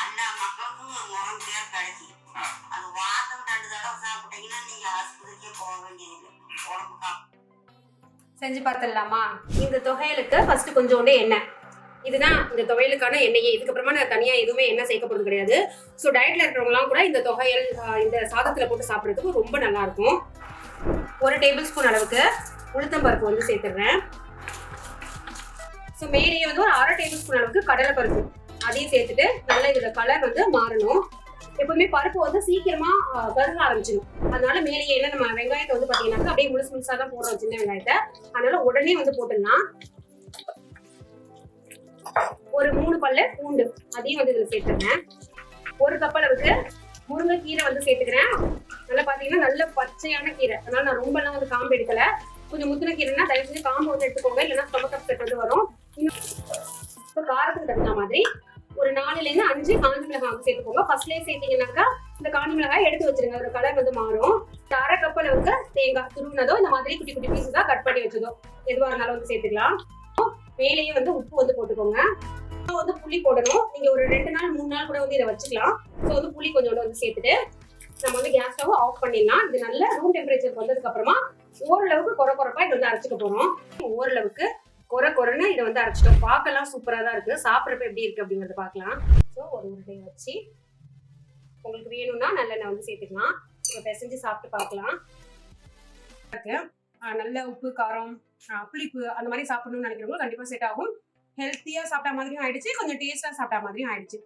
அண்ணா மக்களுக்கும் முகம் பேர் கிடைச்சி அது வாரம் ரெண்டு தடவை சாப்பிட்டீங்கன்னா நீங்க ஆஸ்பத்திரிக்கே போக வேண்டியதில்லை. உடம்புக்கா செஞ்சு பார்த்துடலாமா? இந்த தொகையலுக்கு ஃபர்ஸ்ட் கொஞ்சோண்டு எண்ணெய். இதுதான் இந்த துவையலுக்கான எண்ணெயே. இதுக்கப்புறமா நான் தனியாக எதுவுமே எண்ணெய் சேர்க்க கிடையாது. ஸோ டயட்டில் இருக்கிறவங்களாம் கூட இந்த தொகையல் இந்த சாதத்தில் போட்டு சாப்பிட்றதுக்கு ரொம்ப நல்லா இருக்கும். ஒரு டேபிள் ஸ்பூன் அளவுக்கு உளுத்தம்பருப்பு வந்து சேர்த்துடுறேன். ஸோ மேலேயே வந்து ஒரு அரை டேபிள் ஸ்பூன் அளவுக்கு கடலைப்பருப்பு அதையும் சேர்த்துட்டு நல்லா இதோட கலர் வந்து மாறணும். எப்பவுமே பருப்பு வந்து சீக்கிரமா கருக ஆரம்பிச்சிடும் அதனால மேலேயே என்ன நம்ம வெங்காயத்தை வந்து பாத்தீங்கன்னாக்கா அப்படியே முழுசு முழுசா தான் போடுறோம் சின்ன வெங்காயத்தை. அதனால உடனே வந்து போட்டுடலாம். ஒரு மூணு பல்லு பூண்டு அதையும் வந்து இதுல சேர்த்துக்கிறேன் ஒரு கப் அளவுக்கு முருங்கைக்கீரை வந்து சேர்த்துக்கிறேன். நல்லா பாத்தீங்கன்னா நல்ல பச்சையான கீரை. அதனால நான் ரொம்ப எல்லாம் வந்து காம்பு எடுக்கல. கொஞ்சம் முத்தின கீரைனா தயவு செஞ்சு காம்பு வந்து எடுத்துக்கோங்க. இல்லைன்னா ஸ்டொமக் அப்செட் வந்து வரும். இப்போ காரத்துக்கு தகுந்த மாதிரி ஒரு நாலுல இருந்து அஞ்சு காஞ்சி மிளகாய் சேர்த்துக்கோங்க. ஃபர்ஸ்ட்லேயே சேர்த்தீங்கன்னாக்கா இந்த காஞ்சி மிளகாய் எடுத்து வச்சிருங்க. அதோட கலர் வந்து மாறும். இந்த அரை கப் அளவுக்கு தேங்காய் துருவினதோ இந்த மாதிரி குட்டி குட்டி பீஸஸா கட் பண்ணி வச்சதோ எதுவாக இருந்தாலும் வந்து சேர்த்துக்கலாம். மேலேயே வந்து உப்பு வந்து போட்டுக்கோங்க. அப்புறம் வந்து புளி போடணும். நீங்க ஒரு ரெண்டு நாள் மூணு நாள் கூட வந்து இதை வச்சுக்கலாம். ஸோ வந்து புளி கொஞ்சோண்டு வந்து சேர்த்துட்டு நம்ம வந்து கேஸ் ஸ்டவ் ஆஃப் பண்ணிடலாம். இது நல்ல ரூம் டெம்பரேச்சர் வந்ததுக்கு அப்புறமா ஓரளவுக்கு குறை குறைப்பா இது வந்து அரைச்சிக்க போறோம். ஓரளவுக்கு குறை குறைன்னு இதை வந்து அரைச்சிட்டோம். பார்க்கலாம் சூப்பராக தான் இருக்குது சாப்பிட்றப்ப எப்படி இருக்குது அப்படிங்கறத பார்க்கலாம் ஸோ ஒரு உருண்டை வச்சு உங்களுக்கு வேணும்னா நல்லெண்ணெய் வந்து சேர்த்துக்கலாம். இப்போ பிசைஞ்சு சாப்பிட்டு பார்க்கலாம் நல்ல உப்பு காரம் புளிப்பு அந்த மாதிரி சாப்பிடணும்னு நினைக்கிறவங்க கண்டிப்பாக செட் ஆகும். ஹெல்த்தியாக சாப்பிட்ட மாதிரியும் ஆயிடுச்சு. கொஞ்சம் டேஸ்ட்டாக சாப்பிட்ட மாதிரியும் ஆயிடுச்சு.